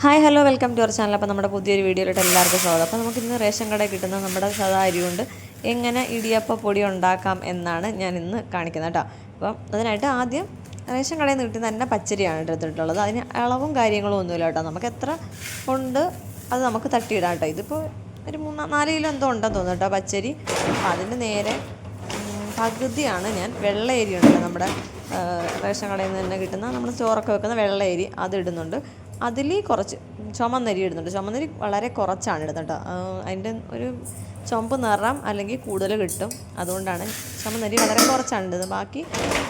Hi hello welcome to our channel. അപ്പോൾ നമ്മുടെ പുതിയൊരു വീഡിയോയിലോട്ട് എല്ലാവർക്കും സ്വാഗതം. അപ്പോൾ നമുക്ക് ഇന്ന് റേഷൻ കടയിൽ കിട്ടുന്ന നമ്മുടെ സദാ അരി കൊണ്ട് എങ്ങനെ ഇടിയപ്പ പൊടി ഉണ്ടാക്കാം എന്നാണ് ഞാൻ ഇന്ന് കാണിക്കുന്നത് കേട്ടോ. അപ്പം അതിനായിട്ട് ആദ്യം റേഷൻ കടയിൽ നിന്ന് കിട്ടുന്ന തന്നെ പച്ചരിയാണ് എടുത്തിട്ടുള്ളത്. അതിന് അളവും കാര്യങ്ങളും ഒന്നുമില്ല കേട്ടോ. നമുക്ക് എത്ര ഉണ്ട് അത് നമുക്ക് തട്ടിയിടാം കേട്ടോ. ഇതിപ്പോൾ ഒരു മൂന്ന് നാല് കിലോ എന്തോ ഉണ്ടെന്ന് തോന്നുന്നു കേട്ടോ പച്ചരി. അപ്പോൾ അതിന് നേരെ പകുതിയാണ് ഞാൻ വെള്ള അരി ഉണ്ടല്ലോ നമ്മുടെ റേഷൻ കടയിൽ നിന്ന് തന്നെ കിട്ടുന്ന നമ്മൾ ചോറൊക്കെ വെക്കുന്ന വെള്ള അരി അത് ഇടുന്നുണ്ട്. അതിൽ കുറച്ച് ചുമന്നരി ഇടുന്നുണ്ട്. ചുമന്നരി വളരെ കുറച്ചാണ് ഇടുന്നത് കേട്ടോ. അതിന്റെ ഒരു ചുമപ്പ് നിറം അല്ലെങ്കിൽ കൂടുതൽ കിട്ടും. അതുകൊണ്ടാണ് ചുമന്നരി വളരെ കുറച്ചാണ് ഇടുന്നത്. ബാക്കി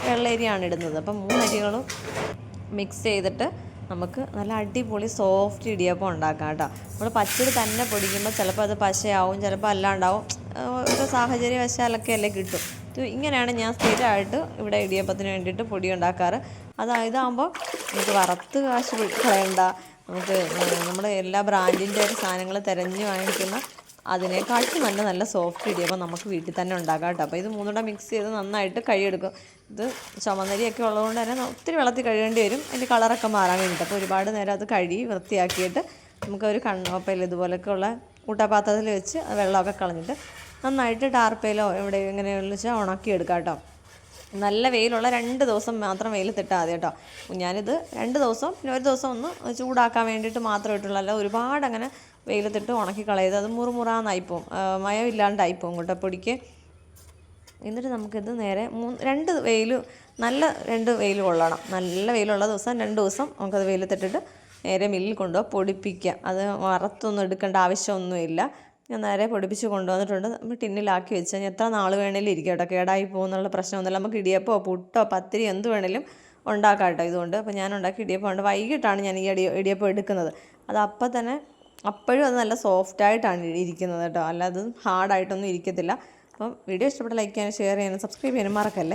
വെള്ളരിയാണ് ഇടുന്നത്. അപ്പം മൂന്നരികളും മിക്സ് ചെയ്തിട്ട് നമുക്ക് നല്ല അടിപൊളി സോഫ്റ്റ് ഇടിയപ്പം ഉണ്ടാക്കാം കേട്ടോ. നമ്മൾ പച്ചടി തന്നെ പൊടിക്കുമ്പോൾ ചിലപ്പോൾ അത് പശയാവും ചിലപ്പോൾ അല്ലാണ്ടാവും. ഓരോ സാഹചര്യവശാലൊക്കെ അല്ലേ കിട്ടും ഇങ്ങനെയാണ് ഞാൻ സ്ഥിരമായിട്ട് ഇവിടെ ഇടിയപ്പത്തിന് വേണ്ടിയിട്ട് പൊടി ഉണ്ടാക്കാറ് അതായതാകുമ്പോൾ നമുക്ക് വറുത്ത് കാശ് കളയണ്ട. നമുക്ക് നമ്മുടെ എല്ലാ ബ്രാൻഡിന്റെ ഒരു സാധനങ്ങൾ തിരഞ്ഞ് വാങ്ങിക്കുന്ന അതിനേക്കാട്ടും നല്ല നല്ല സോഫ്റ്റ് ഇടിയപ്പം നമുക്ക് വീട്ടിൽ തന്നെ ഉണ്ടാക്കാം കേട്ടോ. അപ്പോൾ ഇത് മൂന്നുകൂടെ മിക്സ് ചെയ്ത് നന്നായിട്ട് കഴുകിയെടുക്കും. ഇത് ചുമന്നരിയൊക്കെ ഉള്ളതുകൊണ്ട് തന്നെ ഒത്തിരി വെള്ളത്തിൽ കഴുകേണ്ടി വരും. അതിന്റെ കളറൊക്കെ മാറാൻ വേണ്ടിയിട്ട്. അപ്പോൾ ഒരുപാട് നേരം അത് കഴുകി വൃത്തിയാക്കിയിട്ട് നമുക്കൊരു കണ്ണോപ്പയിൽ ഇതുപോലൊക്കെ ഉള്ള കൂട്ടപാത്രത്തിൽ വെച്ച് വെള്ളമൊക്കെ കളഞ്ഞിട്ട് നന്നായിട്ട് ടാർപ്പയിലോ എവിടെ എങ്ങനെയാണെന്ന് വെച്ചാൽ ഉണക്കിയെടുക്കാം കേട്ടോ. നല്ല വെയിലുള്ള രണ്ട് ദിവസം മാത്രം വെയിലത്തിട്ടാൽ മതി കേട്ടോ. ഞാനിത് രണ്ട് ദിവസം പിന്നെ ഒരു ദിവസം ഒന്ന് ചൂടാക്കാൻ വേണ്ടിയിട്ട് മാത്രം ഇട്ടുള്ളൂ. അല്ല ഒരുപാട് അങ്ങനെ വെയിലത്തിട്ട് ഉണക്കി കളയത് അത് മുറുമുറാന്നായിപ്പോവും മയമില്ലാണ്ടായിപ്പോവും കേട്ടോ പൊടിക്ക്. എന്നിട്ട് നമുക്കിത് നേരെ മൂന്ന് രണ്ട് വെയിൽ നല്ല രണ്ട് വെയിൽ കൊള്ളണം. നല്ല വെയിലുള്ള ദിവസം രണ്ട് ദിവസം നമുക്കത് വെയിലത്തിട്ടിട്ട് നേരെ മില്ലിൽ കൊണ്ടുപോയി പൊടിപ്പിക്കുക അത് വറുത്തൊന്നും എടുക്കേണ്ട ആവശ്യമൊന്നുമില്ല. ഞാൻ നേരെ പൊടിപ്പിച്ച് കൊണ്ടുവന്നിട്ടുണ്ട്. നമ്മൾ ടിന്നിലാക്കി വെച്ച്. കഴിഞ്ഞാൽ എത്ര നാൾ വേണേലും ഇരിക്കും കേട്ടോ. കേടായി പോകുന്നുള്ള പ്രശ്നമൊന്നുമില്ല നമുക്ക് ഇടിയപ്പോ പുട്ടോ പത്തിരി എന്ത് വേണേലും ഉണ്ടാക്കാം കേട്ടോ ഇതുകൊണ്ട്. അപ്പോൾ ഞാൻ ഉണ്ടാക്കി ഇടിയപ്പം ഉണ്ട് വൈകിട്ടാണ് ഞാൻ ഈ ഇടി ഇടിയപ്പം എടുക്കുന്നത്. അത് അപ്പം തന്നെ അപ്പോഴും അത് നല്ല സോഫ്റ്റായിട്ടാണ് ഇരിക്കുന്നത് കേട്ടോ. അല്ലാതെ ഹാർഡായിട്ടൊന്നും ഇരിക്കത്തില്ല. അപ്പം വീഡിയോ ഇഷ്ടപ്പെട്ട ലൈക്ക് ചെയ്യാനും ഷെയർ ചെയ്യാനും സബ്സ്ക്രൈബ് ചെയ്യാനും മറക്കല്ലേ?